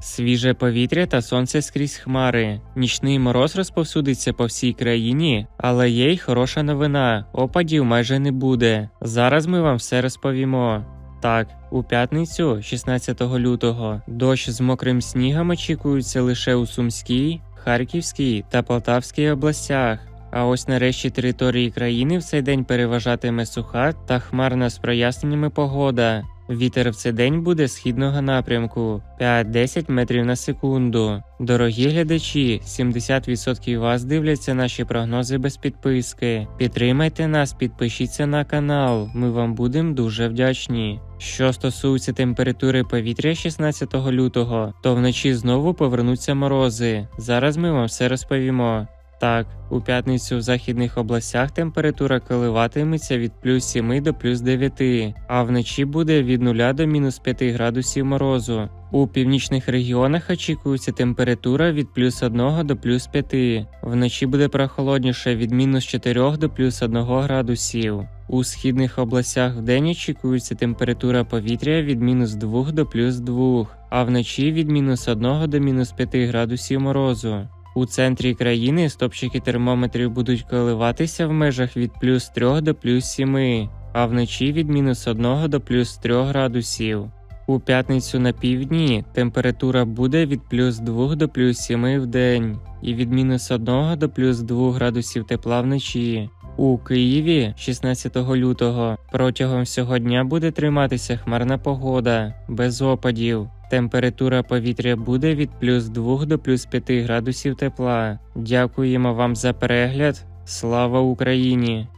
Свіже повітря та сонце скрізь хмари. Нічний мороз розповсюдиться по всій країні, але є й хороша новина: опадів майже не буде. Зараз ми вам все розповімо. Так, у п'ятницю, 16 лютого, дощ з мокрим снігом очікується лише у Сумській, Харківській та Полтавській областях. А ось на решті території країни в цей день переважатиме суха та хмарна з проясненнями погода. Вітер в цей день буде східного напрямку 5-10 метрів на секунду. Дорогі глядачі, 70% вас дивляться наші прогнози без підписки. Підтримайте нас, підпишіться на канал. Ми вам будемо дуже вдячні. Що стосується температури повітря 16 лютого, то вночі знову повернуться морози. Зараз ми вам все розповімо. Так, у п'ятницю в західних областях температура коливатиметься від плюс 7 до плюс 9, а вночі буде від 0 до мінус 5 градусів морозу. У північних регіонах очікується температура від плюс 1 до плюс 5. Вночі буде прохолодніше від мінус 4 до плюс 1 градусів. У східних областях вдень очікується температура повітря від мінус 2 до плюс 2, а вночі від мінус 1 до мінус 5 градусів морозу. У центрі країни стопчики термометрів будуть коливатися в межах від плюс 3 до плюс 7, а вночі від мінус 1 до плюс 3 градусів. У п'ятницю на півдні температура буде від плюс 2 до плюс 7 в день і від мінус 1 до плюс 2 градусів тепла вночі. У Києві 16 лютого протягом всього дня буде триматися хмарна погода без опадів. Температура повітря буде від плюс 2 до плюс 5 градусів тепла. Дякуємо вам за перегляд. Слава Україні!